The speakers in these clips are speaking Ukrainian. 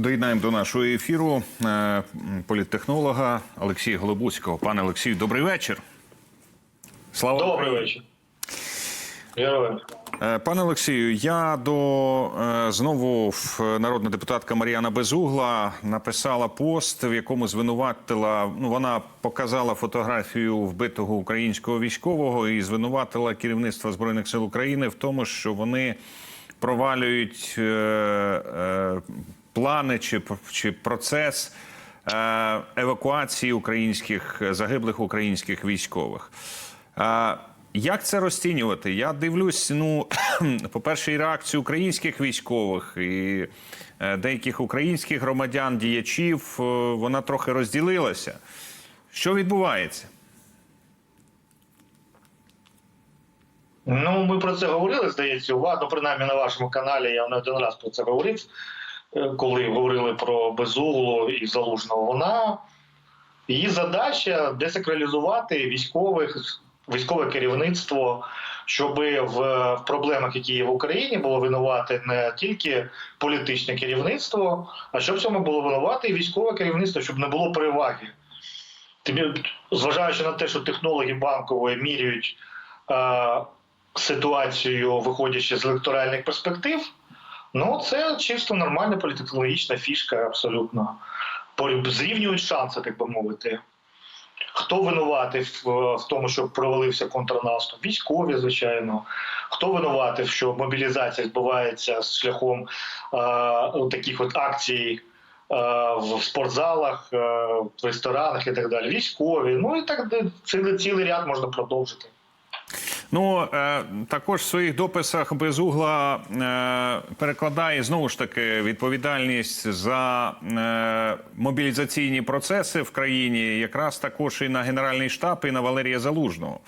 Доєднаємо до нашого ефіру е, політтехнолога Олексія Голобуцького. Пане Олексію, добрий вечір. Слава Добрий Україні. вечір. Героям. Е, Пане Олексію, я до е, знову народна депутатка Мар'яна Безугла написала пост, в якому звинуватила. Ну вона показала фотографію вбитого українського військового і звинуватила керівництво збройних сил України в тому, що вони провалюють е, е, плани чи, чи процес е, евакуації українських загиблих українських військових. Е, як це розцінювати? Я дивлюсь, ну, по-перше, і реакцію українських військових і е, деяких українських громадян, діячів, вона трохи розділилася. Що відбувається? Ну, ми про це говорили, здається, у вас, ну, принаймні на вашому каналі я не один раз про це говорив, коли говорили про Безуглу і Залужного. Вона її задача десакралізувати військових, військове керівництво, щоб в, проблемах, які є в Україні, було винувати не тільки політичне керівництво, а щоб цьому було винувати і військове керівництво, щоб не було переваги. Тобі, зважаючи на те, що технологи банкової міряють е, ситуацію, виходячи з електоральних перспектив, ну це чисто нормальна політехнологічна фішка, абсолютно. Зрівнюють шанси, так би мовити. Хто винуватий в, тому, що провалився контрнаступ? Військові, звичайно. Хто винуватий, що мобілізація відбувається з шляхом е, таких от акцій е, в спортзалах, е, в ресторанах і так далі? Військові. Ну і так цілий, цілий ряд можна продовжити. Ну е, також в своїх дописах Безугла е, перекладає знову ж таки відповідальність за е, мобілізаційні процеси в країні, якраз також і на Генеральний штаб, і на Валерія Залужного.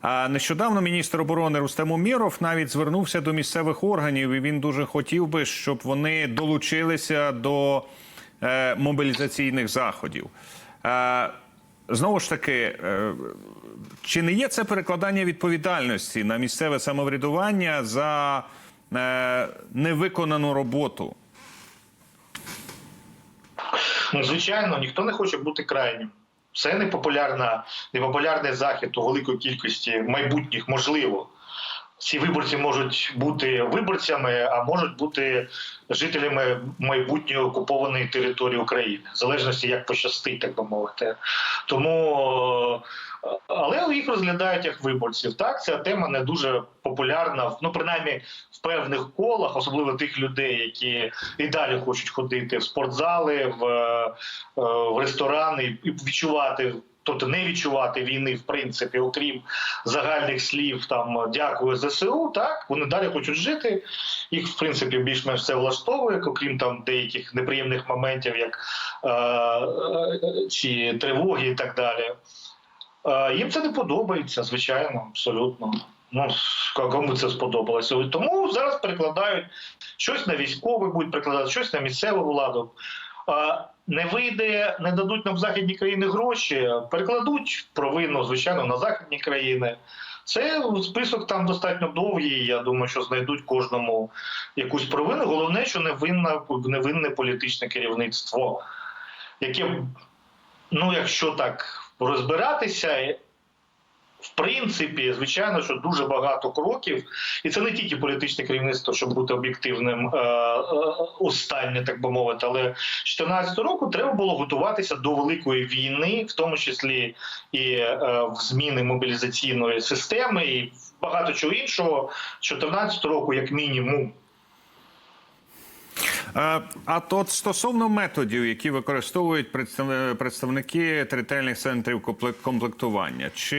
А нещодавно міністр оборони Рустем Умєров навіть звернувся до місцевих органів, і він дуже хотів би, щоб вони долучилися до мобілізаційних заходів. Знову ж таки, е, чи не є це перекладання відповідальності на місцеве самоврядування за е, невиконану роботу? Ну, звичайно, ніхто не хоче бути крайнім. Це непопулярна, непопулярний захід у великої кількості майбутніх, можливо. Ці виборці можуть бути виборцями, а можуть бути жителями майбутньої окупованої території України, в залежності як пощастить, так би мовити. Тому, е, але їх розглядають як виборців. Так, ця тема не дуже популярна, ну принаймні в певних колах, особливо тих людей, які і далі хочуть ходити в спортзали, в, е, в ресторани і відчувати. Тобто не відчувати війни в принципі, окрім загальних слів там дякую ЗСУ. Так вони далі хочуть жити. Їх в принципі більш-менш все влаштовує, окрім там деяких неприємних моментів, як е, е, чи тривоги і так далі. Е, їм це не подобається, звичайно, абсолютно. Ну кому це сподобалося. Тому зараз перекладають щось на військових, будуть перекладати щось на місцеву владу. Не вийде, не дадуть нам західні країни гроші, перекладуть провину, звичайно, на західні країни. Це список там достатньо довгий. Я думаю, що знайдуть кожному якусь провину. Головне, що невинне, невинне політичне керівництво, яке, ну, якщо так розбиратися, в принципі, звичайно, що дуже багато кроків, і це не тільки політичне керівництво, щоб бути об'єктивним е, е, останнє, так би мовити, але з 2014 року треба було готуватися до великої війни, в тому числі і е, в зміни мобілізаційної системи, і багато чого іншого. З 2014 року, як мінімум. Е, А от стосовно методів, які використовують представники територіальних центрів комплектування, чи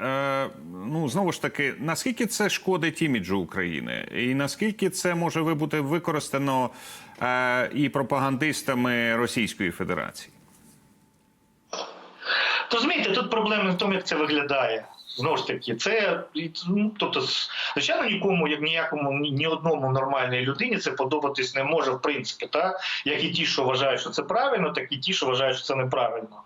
е, ну знову ж таки, наскільки це шкодить іміджу України, і наскільки це може бути використано е, і пропагандистами Російської Федерації? Розумієте, тут проблема в тому, як це виглядає. Знову ж таки, це ну, тобто, звичайно, нікому, як ніякому ні одному нормальній людині це подобатись не може, в принципі, та як і ті, що вважають, що це правильно, так і ті, що вважають, що це неправильно.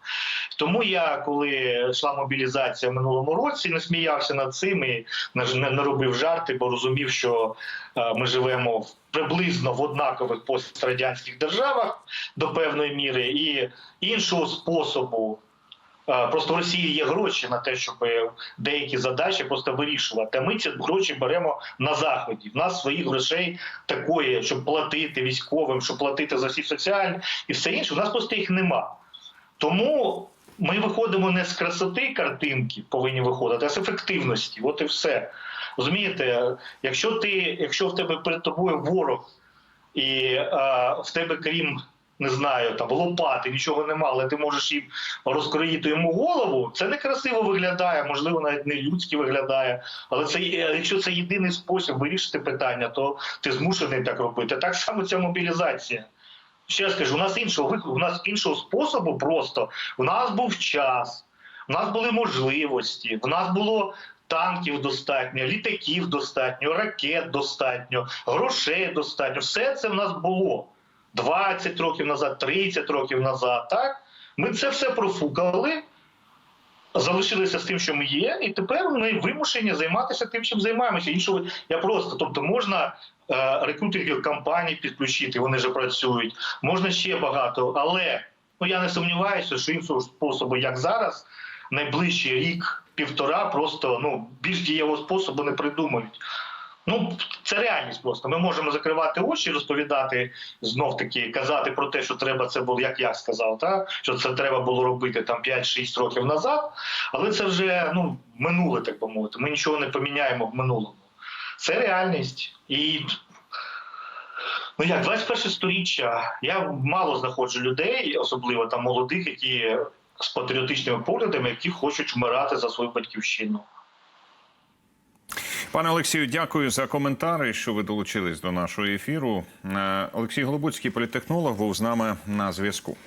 Тому я, коли йшла мобілізація в минулому році, не сміявся над цим і не робив жарти, бо розумів, що е, ми живемо в приблизно в однакових пострадянських державах до певної міри, і іншого способу. Е, Просто в Росії є гроші на те, щоб деякі задачі просто вирішувати. А ми ці гроші беремо на заході. В нас своїх грошей такої, щоб платити військовим, щоб платити за всі соціальні і все інше. У нас просто їх нема. Тому ми виходимо не з красоти картинки, повинні виходити, а з ефективності. От і все. Розумієте, якщо ти, якщо в тебе перед тобою ворог, і а, в тебе, крім не знаю, там лопати, нічого нема, але ти можеш їм розкроїти йому голову. Це некрасиво виглядає, можливо, навіть не людськи виглядає. Але це якщо це єдиний спосіб вирішити питання, то ти змушений так робити. Так само ця мобілізація. Ще раз кажу, у нас іншого у нас іншого способу просто. У нас був час, у нас були можливості, у нас було танків достатньо, літаків достатньо, ракет достатньо, грошей достатньо. Все це в нас було 20 років назад, 30 років назад. Так ми це все профукали. Залишилися з тим, що ми є, і тепер ми вимушені займатися тим, чим займаємося. Іншого я просто, тобто, можна е, рекрутингових компаній підключити, вони вже працюють, можна ще багато, але ну я не сумніваюся, що іншого способу, як зараз, найближчий рік, півтора, просто ну більш дієвого способу не придумають. Ну, це реальність просто. Ми можемо закривати очі, розповідати знов таки, казати про те, що треба це було, як я сказав, та що це треба було робити там 5-6 років назад. Але це вже ну минуле, так би мовити. Ми нічого не поміняємо в минулому. Це реальність. І ну як 21 сторіччя. Я мало знаходжу людей, особливо там молодих, які з патріотичними поглядами, які хочуть вмирати за свою батьківщину. Пане Олексію, дякую за коментари, що ви долучились до нашого ефіру. Е, Олексій Голобуцький, політтехнолог, був з нами на зв'язку.